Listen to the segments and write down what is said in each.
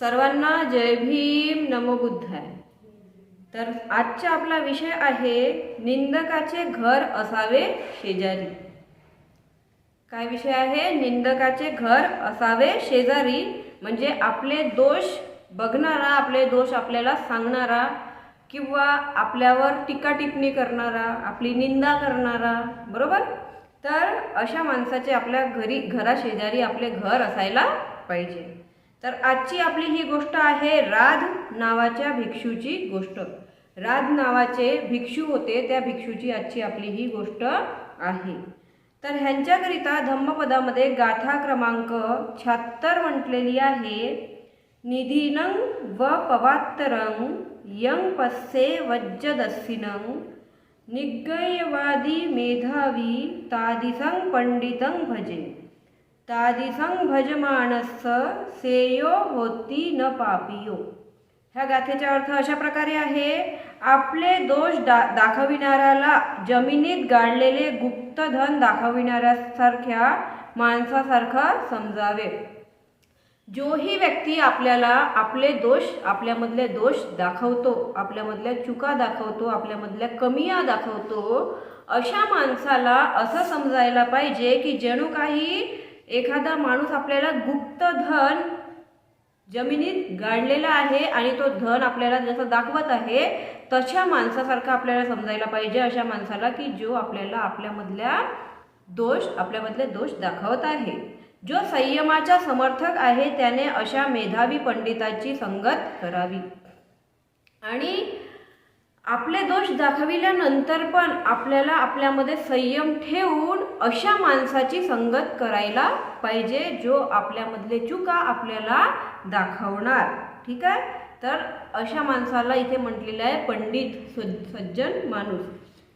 सर्वांना जय भीम नमो बुद्धाय. तर आजचा आपला विषय आहे निंदकाचे घर असावे शेजारी. काय विषय आहे? निंदकाचे घर असावे शेजारी म्हणजे आपले दोष बघणारा आपले दोष आपल्याला सांगणारा किंवा आपल्यावर टीका टिप्पणी करणारा आपली निंदा करणारा बरोबर? तर अशा माणसाचे आपल्या घरी घराशेजारी आपले घर असायला पाहिजे. तर आजची आपली ही गोष्ट आहे राध नावाच्या भिक्षूची गोष्ट. राध नावाचे भिक्षू होते त्या भिक्षूची आजची आपली ही गोष्ट आहे. तर ह्यांच्याकरिता धम्मपदामध्ये गाथा क्रमांक शहात्तर म्हटलेली आहे. निधीनं व पवात्तरं यं पस्से वज्जदस्सिनं निग्गयवादी मेधावी तादिसं पंडितं भजे. तादिसंग भजमानस सेयो होती न पापियो. ह्या गाथेचा अर्थ अशा प्रकारे आहे आपले दोष दा दाखविणाऱ्याला जमिनीत गाडलेले गुप्त धन दाखविणाऱ्यासारख्या माणसासारखं समजावे. जोही व्यक्ती आपल्याला आपले दोष आपल्यामधले दोष दाखवतो आपल्यामधल्या चुका दाखवतो आपल्यामधल्या कमिया दाखवतो अशा माणसाला असं समजायला पाहिजे की जणू काही एखादा माणूस आपल्याला गुप्त धन जमिनीत गाडलेला आहे आणि तो धन आपल्याला जसं दाखवत आहे तशा माणसासारखं आपल्याला समजायला पाहिजे अशा माणसाला की जो आपल्याला आपल्यामधल्या दोष आपल्यामधले दोष दाखवत आहे. जो संयमाचा समर्थक आहे त्याने अशा मेधावी पंडिताची संगत करावी. आणि आपले दोष दाखविल्यानंतर पण आपल्याला आपल्यामध्ये संयम ठेवून अशा माणसाची संगत करायला पाहिजे जो आपल्यामधले चुका आपल्याला दाखवणार. ठीक आहे? तर अशा माणसाला इथे म्हटलेलं आहे पंडित सज्ज- सज्जन माणूस.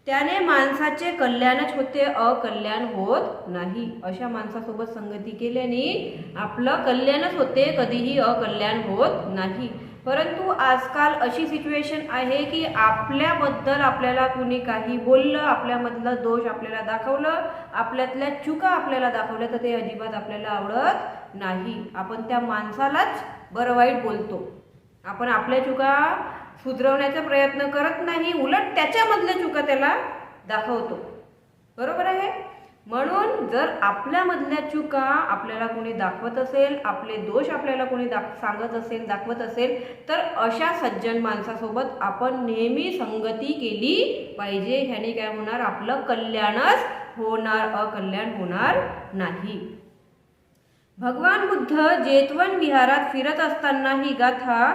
त्याने माणसाचे कल्याणच होते अकल्याण होत नाही. अशा माणसासोबत संगती केल्याने आपलं कल्याणच होते कधीही अकल्याण होत नाही. परंतु आजकाल अशी सिच्युएशन आहे की आपल्याबद्दल आपल्याला कुणी काही बोललं आपल्यामधलं दोष आपल्याला दाखवलं आपल्यातल्या चुका आपल्याला दाखवल्या तर ते अजिबात आपल्याला आवडत नाही. आपण त्या माणसालाच बरं वाईट बोलतो. आपण आपल्या चुका सुधरवण्याचा प्रयत्न करत नाही उलट त्याच्यामधल्या चुका त्याला दाखवतो. बरोबर आहे? म्हणून जर आपल्यामधल्या चुका आपल्याला कोणी दाखवत असेल आपले दोष आपल्याला कोणी दाख सांगत असेल दाखवत असेल तर अशा सज्जन माणसासोबत आपण नेहमी संगती केली पाहिजे. ह्याने काय होणार? आपलं कल्याणच होणार अकल्याण होणार नाही. भगवान बुद्ध जेतवन विहारात फिरत असताना ही गाथा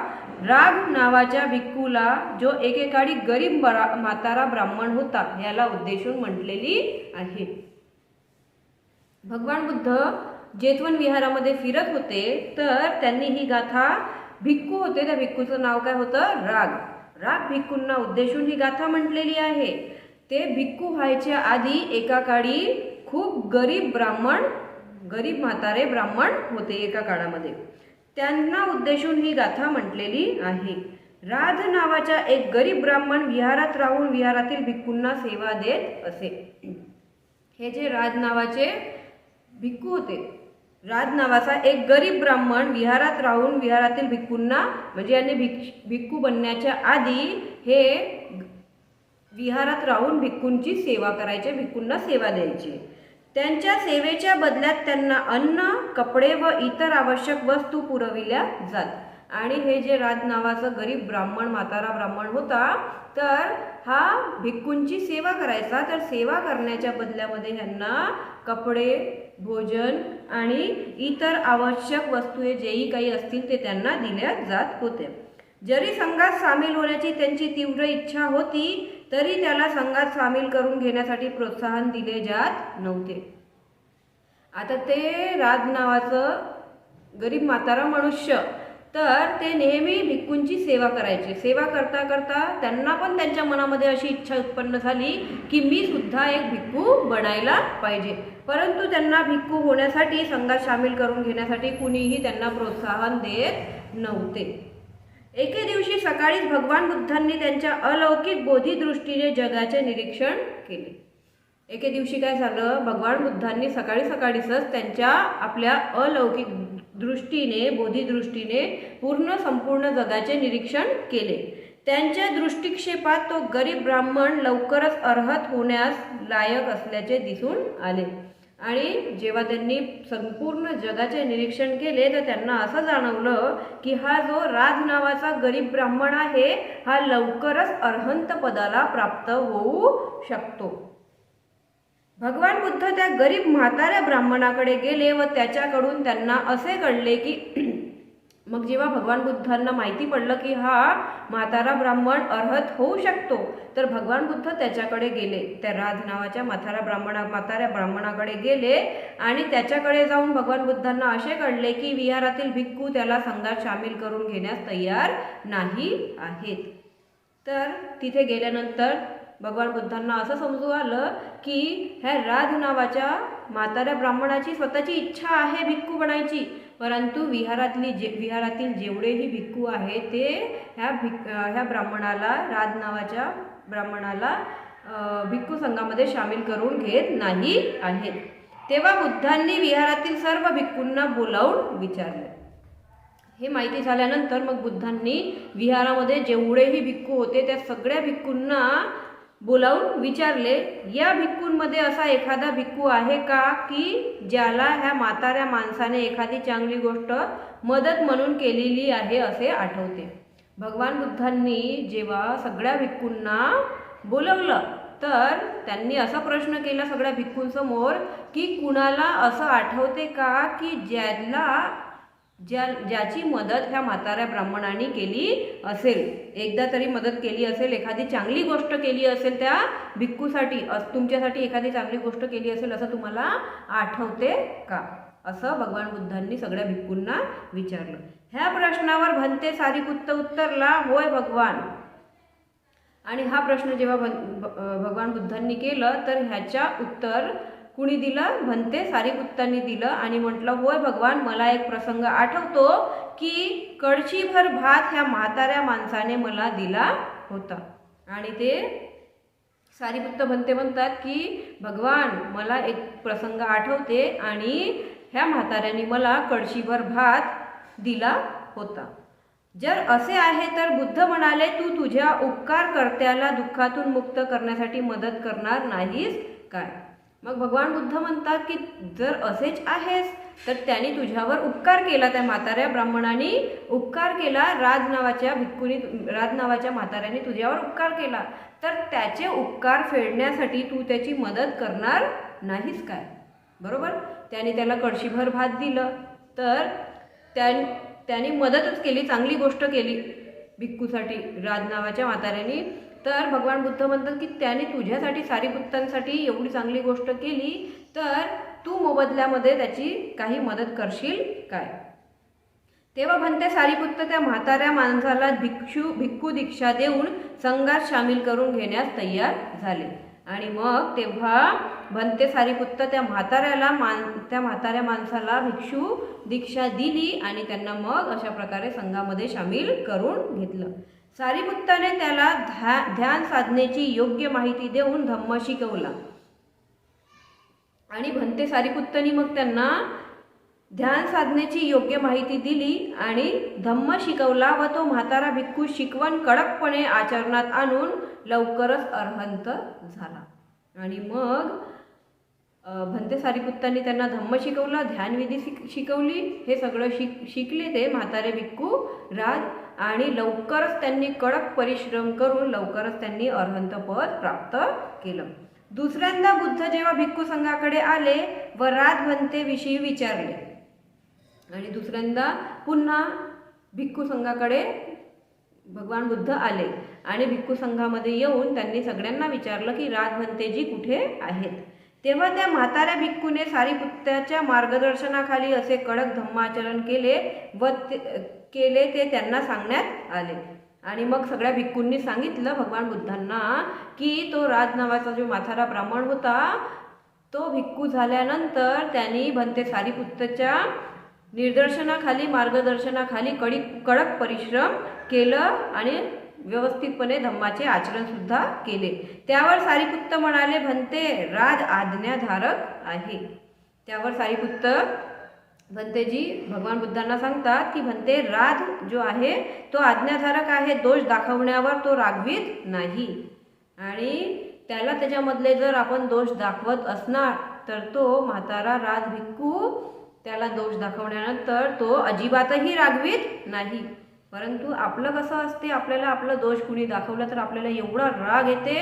राग नावाच्या भिक्खूला जो एकेकाळी गरीब बरा म्हातारा ब्राह्मण होता याला उद्देशून म्हटलेली आहे. भगवान बुद्ध जेतवन विहारामध्ये फिरत होते तर त्यांनी ही गाथा भिक्खू होते. त्या भिक्खूचं नाव काय होतं? राग. राग भिक्खूंना उद्देशून ही गाथा म्हटलेली आहे. ते भिक्खू व्हायच्या आधी एका काळी खूप गरीब ब्राह्मण गरीब म्हातारे ब्राह्मण होते एका काळामध्ये. त्यांना उद्देशून ही गाथा म्हटलेली आहे. राध नावाच्या एक गरीब ब्राह्मण विहारात राहून विहारातील भिक्खूंना सेवा देत असे. हे जे राज नावाचे भिक्खू होते. राज नावाचा एक गरीब ब्राह्मण विहारात राहून विहारातील भिक्खूंना म्हणजे यांनी भिक्ष भिक्खू बनण्याच्या आधी हे विहारात राहून भिक्खूंची सेवा करायचे भिक्खूंना सेवा द्यायची. त्यांच्या सेवेच्या बदल्यात त्यांना अन्न कपडे व इतर आवश्यक वस्तू पुरविल्या जात. आणि हे जे राज नावाचं गरीब ब्राह्मण म्हातारा ब्राह्मण होता तर हा भिक्खूंची सेवा करायचा. तर सेवा करण्याच्या बदल्यामध्ये ह्यांना कपडे भोजन आणि इतर आवश्यक वस्तू हे जेही काही असतील ते त्यांना दिल्या जात होते जरी संघात सामील होण्याची त्यांची तीव्र इच्छा होती तरी त्याला संघात सामील करून घेण्यासाठी प्रोत्साहन दिले जात नव्हते. आता ते राज नावाचं गरीब म्हातारा मनुष्य तर ते नेहमी भिक्कूंची सेवा करायचे. सेवा करता करता त्यांना पण त्यांच्या मनामध्ये अशी इच्छा उत्पन्न झाली की मी सुद्धा एक भिक्खू बनायला पाहिजे. परंतु त्यांना भिक्खू होण्यासाठी संघात सामील करून घेण्यासाठी कुणीही त्यांना प्रोत्साहन देत नव्हते. एके दिवशी सकाळीच भगवान बुद्धांनी त्यांच्या अलौकिक बोधीदृष्टीने जगाचे निरीक्षण केले. एके दिवशी काय झालं? भगवान बुद्धांनी सकाळी सकाळीच त्यांच्या आपल्या अलौकिक दृष्टीने बोधीदृष्टीने पूर्ण संपूर्ण जगाचे निरीक्षण केले. त्यांच्या दृष्टिक्षेपात तो गरीब ब्राह्मण लवकरच अर्हत होण्यास लायक असल्याचे दिसून आले. आणि जेव्हा त्यांनी संपूर्ण जगाचे निरीक्षण केले तर त्यांना असं जाणवलं की हा जो राज नावाचा गरीब ब्राह्मण आहे हा लवकरच अर्हंत पदाला प्राप्त होऊ शकतो. भगवान बुद्ध त्या गरीब म्हाताऱ्या ब्राह्मणाकडे गेले व त्याच्याकडून त्यांना असे कळले की मग जेव्हा भगवान बुद्धांना माहिती पडलं की हा म्हातारा ब्राह्मण अर्हत होऊ शकतो तर भगवान बुद्ध त्याच्याकडे गेले. त्या राज नावाच्या म्हातारा ब्राह्मणा म्हाताऱ्या ब्राह्मणाकडे गेले आणि त्याच्याकडे जाऊन भगवान बुद्धांना असे कळले की विहारातील भिक्खू त्याला संघात सामील करून घेण्यास तयार नाही आहेत. तर तिथे गेल्यानंतर भगवान बुद्धांना असं समजू आलं की ह्या राज नावाच्या म्हाताऱ्या ब्राह्मणाची स्वतःची इच्छा आहे भिक्खू बनायची. परंतु विहारातली जे विहारातील जेवढेही भिक्खू आहे ते ह्या भिक ह्या ब्राह्मणाला राज नावाच्या ब्राह्मणाला भिक्खू संघामध्ये सामील करून घेत नाही आहेत. तेव्हा बुद्धांनी विहारातील सर्व भिक्खूंना बोलावून विचारले. हे माहिती झाल्यानंतर मग बुद्धांनी विहारामध्ये जेवढेही भिक्खू होते त्या सगळ्या भिक्खूंना बोलावून विचारले या भिक्खूंमध्ये असा एखादा भिक्खू आहे का की ज्याला ह्या म्हाताऱ्या माणसाने एखादी चांगली गोष्ट मदत म्हणून केलेली आहे असे आठवते? भगवान बुद्धांनी जेव्हा सगळ्या भिक्खूंना बोलवलं तर त्यांनी असा प्रश्न केला सगळ्या भिक्खूंसमोर की कुणाला असं आठवते का की ज्याला ज्या ज्याची मदत ह्या म्हाताऱ्या ब्राह्मणाने केली असेल. एकदा तरी मदत केली असेल एखादी चांगली गोष्ट केली असेल त्या भिक्खूसाठी तुमच्यासाठी एखादी चांगली गोष्ट केली असेल असं तुम्हाला आठवते का? असं भगवान बुद्धांनी सगळ्या भिक्खूंना विचारलं. ह्या प्रश्नावर भंते सारीपुत्त उत्तरला होय भगवान. आणि हा प्रश्न जेव्हा भगवान बुद्धांनी केलं तर ह्याच्या उत्तर कुणी दिलं? म्हणते सारीपुत्तांनी दिलं. आणि म्हटलं होय भगवान मला एक प्रसंग आठवतो की कळशीभर भात ह्या म्हाताऱ्या माणसाने मला दिला होता. आणि ते सारीपुत्त म्हणते म्हणतात की भगवान मला एक प्रसंग आठवते आणि ह्या म्हाताऱ्याने मला कळशीभर भात दिला होता. जर असे आहे तर बुद्ध म्हणाले तू तुझ्या उपकारकर्त्याला दुःखातून मुक्त करण्यासाठी मदत करणार नाहीस काय? मग भगवान बुद्ध म्हणतात की जर असेच आहेस तर त्यांनी तुझ्यावर उपकार केला त्या म्हाताऱ्या ब्राह्मणाने. उपकार केला राज नावाच्या भिक्कुनी राज नावाच्या म्हाताऱ्याने तुझ्यावर उपकार केला. तर त्याचे उपकार फेडण्यासाठी तू त्याची मदत करणार नाहीस काय? बरोबर? त्याने त्याला कळशीभर भात दिलं. तर त्या त्याने मदतच केली चांगली गोष्ट केली. भिक्खूसाठी राज नावाच्या म्हाताऱ्याने तर भगवान बुद्ध म्हणतात की त्याने तुझ्यासाठी सारीपुत्तांसाठी एवढी चांगली गोष्ट केली तर तू मोबदल्यामध्ये त्याची काही मदत करशील काय? तेव्हा म्हणते सारीपुत्त त्या म्हाताऱ्या माणसाला भिक्षू भिक्खू दीक्षा देऊन संघात सामील करून घेण्यास तयार झाले. आणि मग तेव्हा भंते सारीपुत्त त्या म्हाताऱ्याला मान त्या म्हाताऱ्या माणसाला भिक्षू दीक्षा दिली आणि त्यांना मग अशा प्रकारे संघामध्ये सामील करून घेतलं. सारीपुत्ताने त्याला ध्या ध्यान साधनेची योग्य माहिती देऊन धम्म शिकवला. आणि भंते सारीपुत्तनी मग त्यांना ध्यान साधनेची योग्य माहिती दिली आणि धम्म शिकवला व तो म्हातारा भिक्खू शिकवण कडकपणे आचरणात आणून लवकरच अर्हंत झाला. आणि मग भंते सारीपुत्तांनी त्यांना धम्म शिकवला ध्यानविधी शिक शिकवली हे सगळं शिक शिकले ते म्हातारे भिक्खू. राज आणि लवकरच त्यांनी कडक परिश्रम करून लवकरच त्यांनी अर्हंतपद प्राप्त केलं. दुसऱ्यांदा बुद्ध जेव्हा भिक्खू संघाकडे आले व राजभंतेविषयी विचारले. आणि दुसऱ्यांदा पुन्हा भिक्खू संघाकडे भगवान बुद्ध आले. आणि भिक्खू संघामध्ये येऊन त्यांनी सगळ्यांना विचारलं की राजभंतेजी कुठे आहेत? तेव्हा त्या म्हाताऱ्या भिक्खूने सारीपुत्त्याच्या मार्गदर्शनाखाली असे कडक धम्माचरण केले. व ते केले ते त्यांना सांगण्यात आले. आणि मग सगळ्या भिक्खूंनी सांगितलं भगवान बुद्धांना की तो राज नावाचा जो माथारा ब्राह्मण होता तो भिक्खू झाल्यानंतर त्यांनी भंते सारीपुत्तच्या निर्दर्शनाखाली मार्गदर्शनाखाली कडी कडक परिश्रम केलं आणि व्यवस्थितपणे धम्माचे आचरणसुद्धा केले. त्यावर सारीपुत्त म्हणाले भंते राज आज्ञाधारक आहे. त्यावर सारीपुत्त भंतेजी भगवान बुद्धांना सांगतात की भंते राज जो आहे तो आज्ञाधारक आहे. दोष दाखवण्यावर तो रागवीत नाही. आणि त्याला त्याच्यामधले जर आपण दोष दाखवत असणार तर तो म्हातारा राज भिक्खू त्याला दोष दाखवण्यानंतर तो अजिबातही रागवीत नाही. परंतु आपलं कसं असते आपल्याला आपलं दोष कुणी दाखवलं तर आपल्याला एवढा राग येते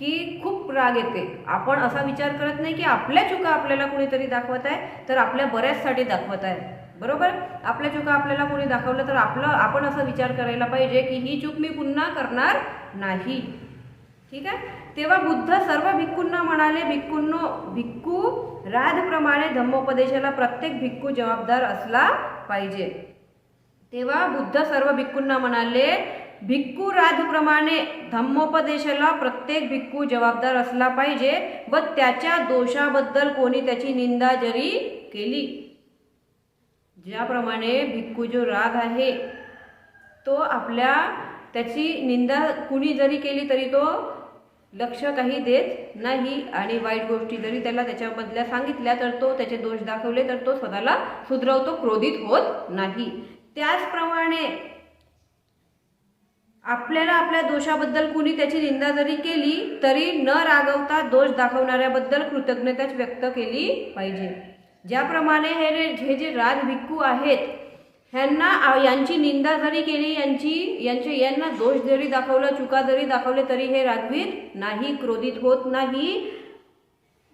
की खूप राग येते. आपण असा विचार करत नाही की आपल्या चुका आपल्याला कुणीतरी दाखवत आहे तर आपल्या बऱ्याचसाठी दाखवत आहे. बरोबर? आपल्या चुका आपल्याला कोणी दाखवलं तर आपलं आपण असा विचार करायला पाहिजे की ही चूक मी पुन्हा करणार नाही. ठीक आहे? तेव्हा बुद्ध सर्व भिक्खूंना म्हणाले भिक्खूंनो भिक्खू राधप्रमाणे धम्मोपदेशाला प्रत्येक भिक्खू जबाबदार असला पाहिजे. तेव्हा बुद्ध सर्व भिक्खूंना म्हणाले भिक्खू राजप्रमाणे धम्मोपदेशाला प्रत्येक भिक्खू जबाबदार असला पाहिजे व त्याच्या दोषाबद्दल कोणी त्याची निंदा जरी केली. ज्याप्रमाणे भिक्खू जो राग आहे तो आपल्या त्याची निंदा कुणी जरी केली तरी तो लक्ष काही देत नाही आणि वाईट गोष्टी जरी त्याला त्याच्यामधल्या सांगितल्या तर तो त्याचे दोष दाखवले तर तो स्वतःला सुधरवतो क्रोधित होत नाही. त्याचप्रमाणे आपल्याला आपल्या दोषाबद्दल कुणी त्याची निंदा जरी केली तरी न रागवता दोष दाखवणाऱ्याबद्दल कृतज्ञताच व्यक्त केली पाहिजे. ज्याप्रमाणे हे रे- हे जे राग भिक्खू आहेत ह्यांना यांची निंदा जरी केली यांची यांचे यांना दोष जरी दाखवला चुका जरी दाखवले तरी हे रागवीत नाही क्रोधित होत नाही.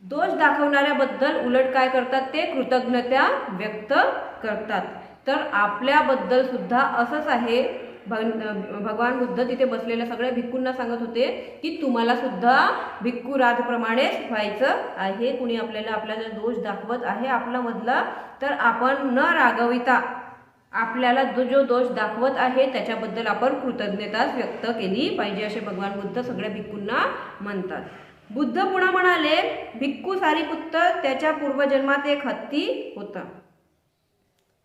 दोष दाखवणाऱ्याबद्दल उलट काय करतात ते? कृतज्ञता व्यक्त करतात. तर आपल्याबद्दल सुद्धा असंच आहे. भगवान बुद्ध तिथे बसलेल्या सगळ्या भिक्खूंना सांगत होते की तुम्हाला सुद्धा भिक्खू राजप्रमाणेच व्हायचं आहे. कुणी आपल्याला आपल्याला दोष दाखवत आहे आपला मधला तर आपण न रागविता आपल्याला जो जो दोष दाखवत आहे त्याच्याबद्दल आपण कृतज्ञताच व्यक्त केली पाहिजे असे भगवान बुद्ध सगळ्या भिक्खूंना म्हणतात. बुद्ध पुन्हा म्हणाले भिक्खू सारीपुत्त त्याच्या पूर्वजन्मात एक हत्ती होता.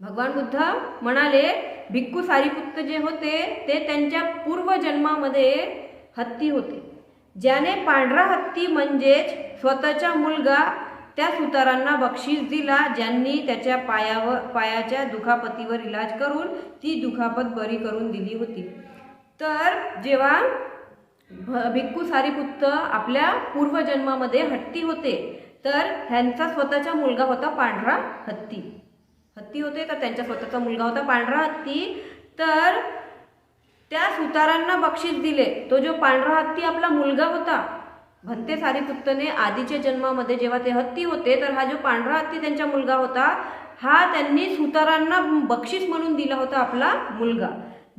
भगवान बुद्ध म्हणाले भिक्खू सारीपुत्त जे होते ते त्यांच्या पूर्वजन्मामध्ये हत्ती होते. ज्याने पांढरा हत्ती म्हणजेच स्वतःचा मुलगा त्या सुतारांना बक्षीस दिला ज्यांनी त्याच्या पायावर पायाच्या दुखापतीवर इलाज करून ती दुखापत बरी करून दिली होती. तर जेव्हा भ- भिक्खू सारीपुत्त आपल्या पूर्वजन्मामध्ये हत्ती होते तर ह्यांचा स्वतःचा मुलगा होता पांढरा हत्ती. हत्ती होते तर त्यांचा स्वतःचा मुलगा होता पांढरा हत्ती. तर त्या सुतारांना बक्षीस दिले. तो जो पांढरा हत्ती आपला मुलगा होता भंते सारीपुत्तने आधीच्या जन्मामध्ये जेव्हा ते हत्ती होते तर हा जो पांढरा हत्ती त्यांचा मुलगा होता हा त्यांनी सुतारांना बक्षीस म्हणून दिला होता आपला मुलगा.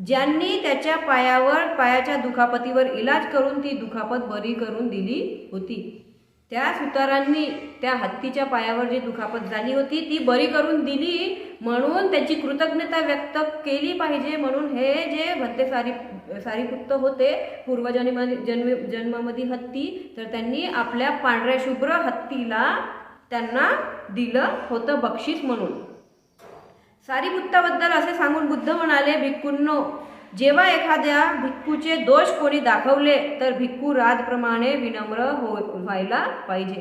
ज्यांनी त्याच्या पायावर पायाच्या दुखापतीवर इलाज करून ती दुखापत बरी करून दिली होती. त्या सुतारांनी त्या हत्तीच्या पायावर जी दुखापत झाली होती ती बरी करून दिली म्हणून त्याची कृतज्ञता व्यक्त केली पाहिजे म्हणून हे जे भत्ते सारी सारीपुत्त होते पूर्वजन्म जन्म जन्मामध्ये हत्ती तर त्यांनी आपल्या पांढऱ्या शुभ्र हत्तीला त्यांना दिलं होतं बक्षीस म्हणून. सारीपुत्ताबद्दल असे सांगून बुद्ध म्हणाले भिक्कुंनो जेव्हा एखाद्या भिक्खूचे दोष कोणी दाखवले तर भिक्खू राजप्रमाणे विनम्र हो व्हायला पाहिजे.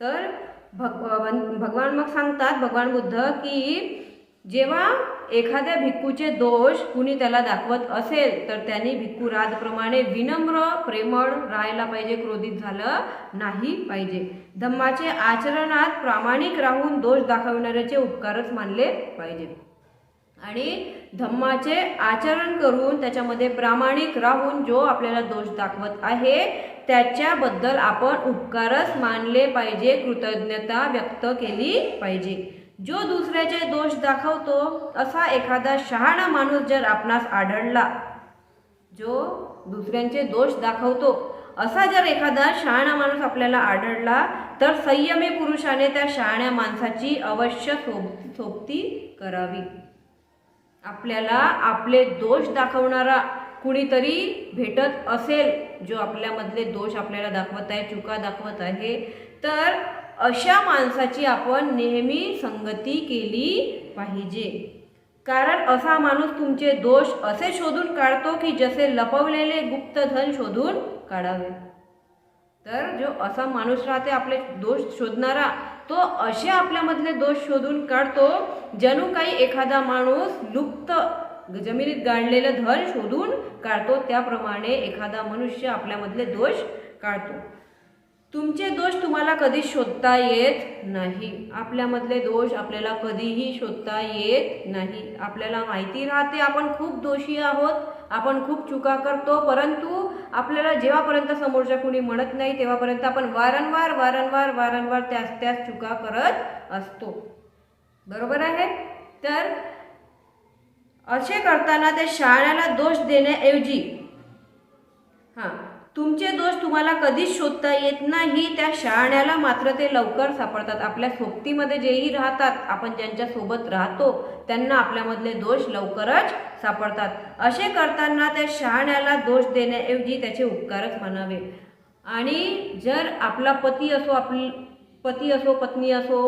तर भग भगवान मग सांगतात भगवान बुद्ध की जेव्हा एखाद्या भिक्खूचे दोष कुणी त्याला दाखवत असेल तर त्यांनी भिक्खू राजप्रमाणे विनम्र प्रेमळ राहायला पाहिजे क्रोधित झालं नाही पाहिजे. धम्माचे आचरणात प्रामाणिक राहून दोष दाखवणाऱ्याचे उपकारच मानले पाहिजे. आणि धम्माचे आचरण करून त्याच्यामध्ये प्रामाणिक राहून जो आपल्याला दोष दाखवत आहे त्याच्याबद्दल आपण उपकारच मानले पाहिजे कृतज्ञता व्यक्त केली पाहिजे. जो दुसऱ्याचे दोष दाखवतो असा एखादा शहाणा माणूस जर आपणास आढळला जो दुसऱ्यांचे दोष दाखवतो असा जर एखादा शहाणा माणूस आपल्याला आढळला तर संयमी पुरुषाने त्या शहाण्या माणसाची अवश्य सोब सोबती करावी. आपल्याला आपले दोष दाखवणारा कुणीतरी भेटत असेल जो आपल्यामधले दोष आपल्याला दाखवत आहे चुका दाखवत आहे तर अशा माणसाची आपण नेहमी संगती केली पाहिजे. कारण असा माणूस तुमचे दोष असे शोधून काढतो की जसे लपवलेले गुप्तधन शोधून काढावे. तर जो असा माणूस राहते आपले दोष शोधणारा तो असे आपल्यामधले दोष शोधून काढतो जणू काही एखादा माणूस लुप्त जमिनीत गाडलेलं धन शोधून काढतो त्याप्रमाणे एखादा मनुष्य आपल्यामधले दोष काढतो. तुमचे दोष तुम्हाला कधीच शोधता येत नाही. आपल्यामधले दोष आपल्याला कधीही शोधता येत नाही. आपल्याला माहिती राहते आपण खूप दोषी आहोत आपण खूप चुका करतो परंतु आपल्याला जेव्हापर्यंत समोरच्या कुणी म्हणत नाही तेव्हापर्यंत आपण वारंवार वारंवार वारंवार त्याच त्याच चुका करत असतो. बरोबर आहे? तर असे करताना ते शाळेला दोष देण्याऐवजी हां तुमचे दोष तुम्हाला कधीच शोधता येत नाही. त्या शहाण्याला मात्र ते लवकर सापडतात. आपल्या सोबतीमध्ये जेही राहतात आपण ज्यांच्या सोबत राहतो त्यांना आपल्यामधले दोष लवकरच सापडतात. असे करताना त्या शहाण्याला दोष देण्याऐवजी त्याचे उपकारच म्हणावे. आणि जर आपला पती असो आपली पती असो पत्नी असो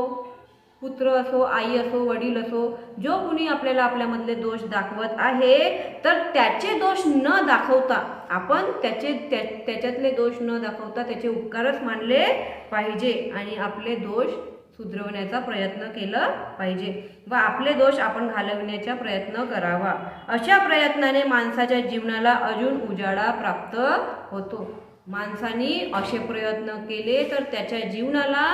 पुत्र असो आई असो वडील असो जो कुणी आपल्याला आपल्यामधले दोष दाखवत आहे तर त्याचे दोष न दाखवता आपण त्याचे त्या त्याच्यातले दोष न दाखवता त्याचे उपकारच मानले पाहिजे आणि आपले दोष सुधरवण्याचा प्रयत्न केला पाहिजे व आपले दोष आपण घालवण्याचा प्रयत्न करावा. अशा प्रयत्नाने माणसाच्या जीवनाला अजून उजाळा प्राप्त होतो. माणसाने असे प्रयत्न केले तर त्याच्या जीवनाला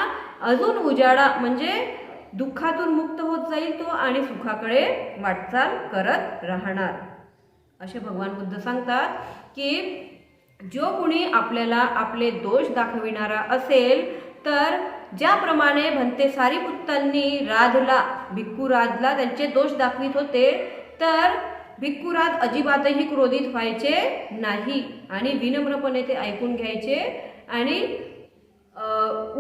अजून उजाळा म्हणजे दुःखातून मुक्त होत जाईल तो आणि सुखाकडे वाटचाल करत राहणार. असे भगवान बुद्ध सांगतात की जो कुणी आपल्याला आपले दोष दाखविणारा असेल तर ज्याप्रमाणे भंते सारीपुत्तांनी राधला भिक्खू राधला त्यांचे दोष दाखवित होते तर भिक्खुराज अजिबातही क्रोधित व्हायचे नाही आणि विनम्रपणे ते ऐकून घ्यायचे आणि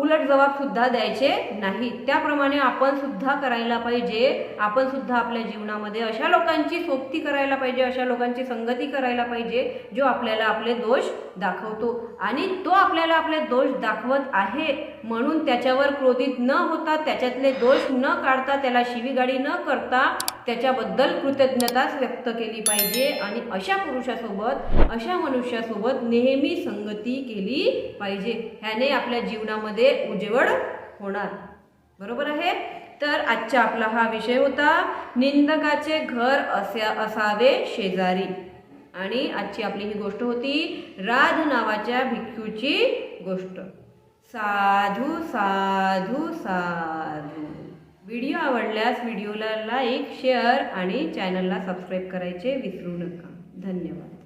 उलट जबाबसुद्धा द्यायचे नाही त्याप्रमाणे आपण सुद्धा करायला पाहिजे. आपण सुद्धा आपल्या जीवनामध्ये अशा लोकांची सोबती करायला पाहिजे अशा लोकांची संगती करायला पाहिजे जो आपल्याला आपले दोष दाखवतो. आणि तो आपल्याला आपले दोष दाखवत आहे म्हणून त्याच्यावर क्रोधित न होता त्याच्यातले दोष न काढता त्याला शिवीगाडी न करता त्याच्याबद्दल कृतज्ञताच व्यक्त केली पाहिजे. आणि अशा पुरुषासोबत अशा मनुष्यासोबत नेहमी संगती केली पाहिजे. ह्याने आपल्या जीवनामध्ये उजवळ होणार. बरोबर आहे? तर आजचा आपला हा विषय होता निंदकाचे घर असे असावे शेजारी. आणि आजची आपली ही गोष्ट होती राध नावाच्या भिक्षूची गोष्ट. साधू साधू साधू. व्हिडिओ आवडल्यास व्हिडिओला लाईक शेअर आणि चॅनलला सबस्क्राईब करायचे विसरू नका. धन्यवाद.